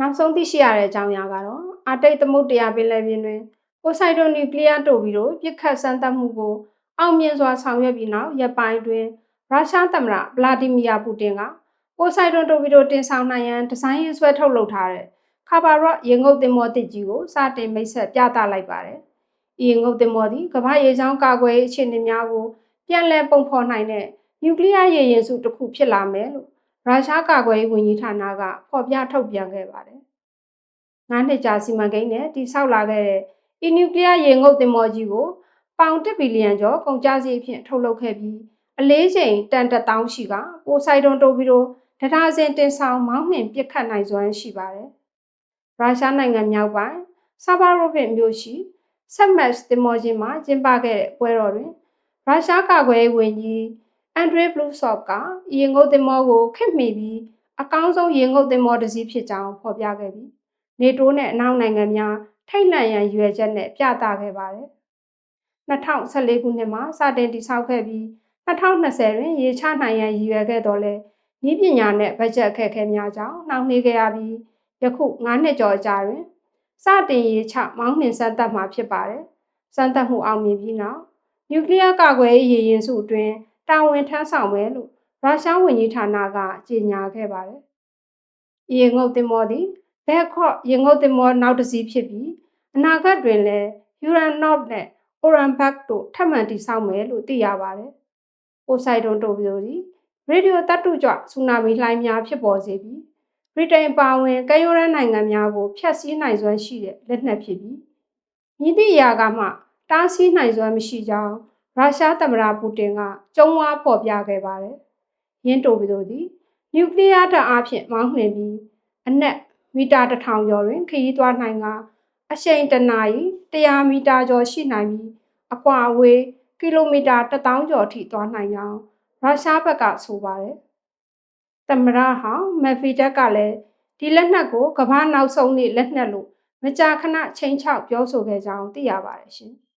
နောက်ဆုံးသိရှိရတဲ့အကြောင်းအရာကတော့အာတိတ်သမုဒ္ဒရာပင်လယ်ပြင်တွင်ပိုဆိုက်ဒိုနျူကလ িয়ার တို့ပြီးတော့ပြစ်ခတ်စမ်းသပ်မှုကိုအောင်မြင်စွာဆောင်ရွက်ပြီးနောက်ရပ်ပိုင်းတွင်ရုရှားသမ္မတဗလာဒီမီယာပူတင်ကပိုဆိုက်ဒိုတိုဗီတိုတင်ဆောင်နိုင်ရန်ဒီဇိုင်းရေးဆွဲထုတ်လုပ်ထားတဲ့ခါဘာရော့ရေငုပ်သင်္ဘောတစ်ကြီးကိုစတင်မိတ်ဆက်ပြသလိုက်ပါတယ်။ဤရေငုပ်သင်္ဘောသည်ကမ္ဘာရေချောင်းကာကွယ်ရေးအခြေအနေများကိုပြန်လည်ပုံဖော်နိုင်တဲ့နျူကလ িয়ার ရေရင်စုတစ်ခုဖြစ်လာမယ်လို့ ရုရှားကာကွယ်ရေးဝန်ကြီးဌာနကဖော်ပြထုတ်ပြန်ခဲ့ပါတယ်။ငါးနှစ်ကြာစီမံကိန်းနဲ့တိစောက်လာခဲ့တဲ့ဤနျူကလ িয়ার ရေငုပ်သင်္ဘောကြီးကိုပေါင်1ဘီလီယံကျော်ကုန်ကျစရိတ်ဖြင့်ထုတ်လုပ်ခဲ့ပြီးအလေးချိန်တန်တထောင်ရှိကပိုဆိုက်ဒွန်တိုဗီတိုဒဒါစင်တင်ဆောင်မောင်းနှင်ပစ်ခတ်နိုင်စွမ်းရှိပါတယ်။ရုရှားနိုင်ငံမြောက်ပိုင်းဆာဘာရိုဗစ်မြို့ရှိဆက်မတ်စ်တင်မောချင်းမှာကျင်းပခဲ့တဲ့ပွဲတော်တွင်ရုရှားကာကွယ်ရေးဝန်ကြီး အန်ဒရေးဘလူးဆော့ကရေငုပ်တင်မောကိုခင့်မိပြီးအကောင်းဆုံးရေငုပ်တင်မောတစ်စီးဖြစ်ကြောင်းဖော်ပြခဲ့ပြီးနေတိုးနဲ့အနောက်နိုင်ငံများထိတ်လန့်ရန်ရွယ်ချက်နဲ့ပြသခဲ့ပါတယ်။2014ခုနှစ်မှာစတင်တည်ဆောက်ခဲ့ပြီး2020တွင်ရေချနိုင်ရန်ရည်ရွယ်ခဲ့တော်လဲနည်းပညာနဲ့ဘတ်ဂျက်အခက်အခဲများကြောင့်နှောင့်နှေးခဲ့ရပြီးယခု9နှစ်ကျော်ကြာတွင်စတင်ရေချမောင်းနှင်စမ်းသပ်မှာဖြစ်ပါတယ်။စမ်းသပ်မှုအောင်မြင်ပြီးနောက်နျူကလ িয়ার ကာကွယ်ရေးရည်ရင်စုအတွင်း တာဝန်ထမ်းဆောင်မယ်လို့ရုရှားဝန်ကြီးဌာနကကြေညာခဲ့ပါတယ်။ရေငုပ်တင်မောသည်ဘက်ခော့ရေငုပ်တင်မောနောက်တစ်စီးဖြစ်ပြီးအနာဂတ်တွင်လည်းယူရန်နော့နဲ့အိုရန်ဘတ်တို့ထပ်မံတည်ဆောက်မယ်လို့သိရပါတယ်။ပိုဆိုက်ဒွန်တိုဗီယိုသည်ရေဒီယိုတတ်တုကြဆူနာမီလှိုင်းများဖြစ်ပေါ်စေပြီးဗြိတိန်ပါဝင်ကမ်းရိုးတန်းနိုင်ငံများကိုဖျက်ဆီးနိုင်စွမ်းရှိတဲ့လက်နက်ဖြစ်ပြီးမြစ်တိယာကမှတားဆီးနိုင်စွမ်းမရှိကြောင်း ရုရှားသမ္မတပူတင်ကကြုံဝါဖော်ပြခဲ့ပါတယ်။ယင်းတိုဗီယိုသည်နျူကလ িয়ার ဓာတ်အားဖြင့်မောင်းနှင်ပြီးအနက်မီတာ1000ကျော်တွင်ခရီးသွားနိုင်ကအရှိန်တနာရီ100မီတာကျော်ရှိနိုင်ပြီးအကွာအဝေးကီလိုမီတာ1000ကျော်ထိသွားနိုင်ကြောင်းရုရှားဘက်ကဆိုပါတယ်။သမရဟောင်းမက်ဖီတက်ကလည်းဒီလက်နက်ကိုကမ္ဘာနောက်ဆုံးနေ့လက်နက်လို့မကြာခဏချိန်ချောက်ပြောဆိုခဲ့ကြောင်းသိရပါတယ်ရှင်။